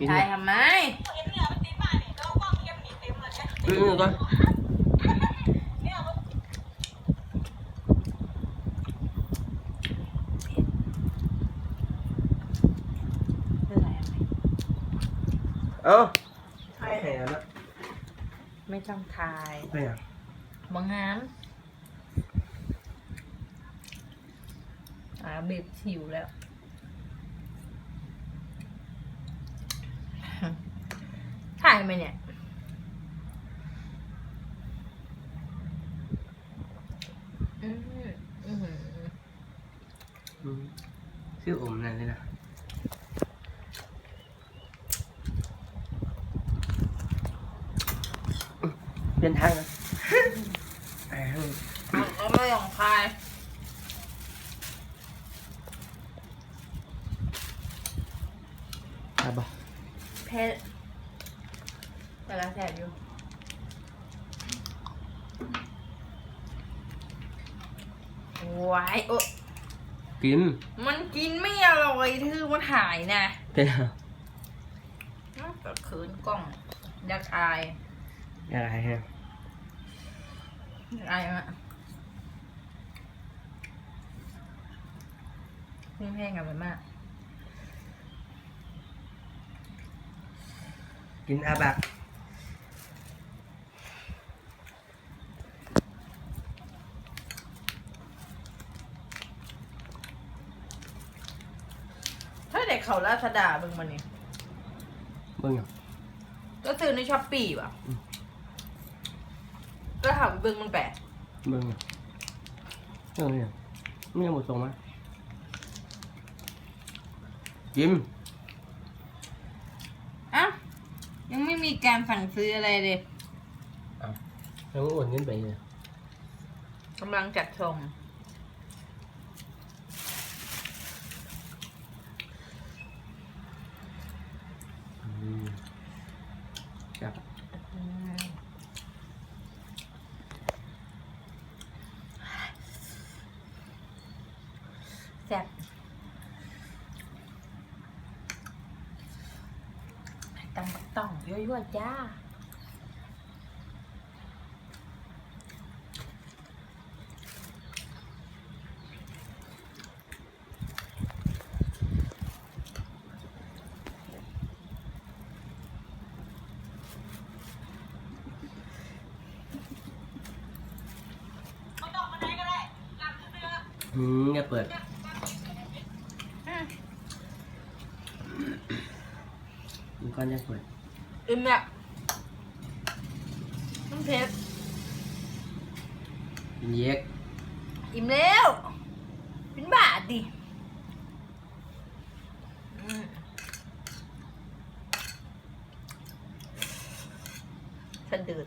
กินถ่ายเนี่ยทำไมอืมก่อนเรื่องอะไรอะเอ้าใช่แหนะไม่ต้องถ่ายไม่อะบางงานอ่าเบบหิวแล้ว ถ่ายไหมเนี่ยอืมอืมอืมชื่ออมนั่นเลยนะเปลี่ยนทางนะเอาไม่ยอมคายไปบ่ เพชรแต่ละแสบอยู่วายเออกิน มันกินไม่อร่อยทือมันหายนะเป็นอะอ้าวก็คืนกล้องยักอายอะไรฮะยักอายมะเพิ่งแห้งกันไปมาก กินอาบักถ้าเด็กเขาราชดาเบิ่งมันนี่เบิ่งอะก็ซื้อในช้อปปี้ป่ะอืมก็ถามเบิ่งมันแปลกเบิ่งอะเรื่องนี้ไม่ยังหมดส่งมากิน อะยังไม่มีการสั่งซื้ออะไรเลยอ้าวแล้วก็โอนเงินไปเลยกำลังจัดส่งอืมครับอืมแซ่บ ต้องต้องยั่วๆจ้าอืมอย่าเปิด มัน ก้อนอย่าเปิดอิ่มเนี่ยน้ำเพชรกินเย็กอิ่มแล้วเป็นบาทดิอืมสะดืด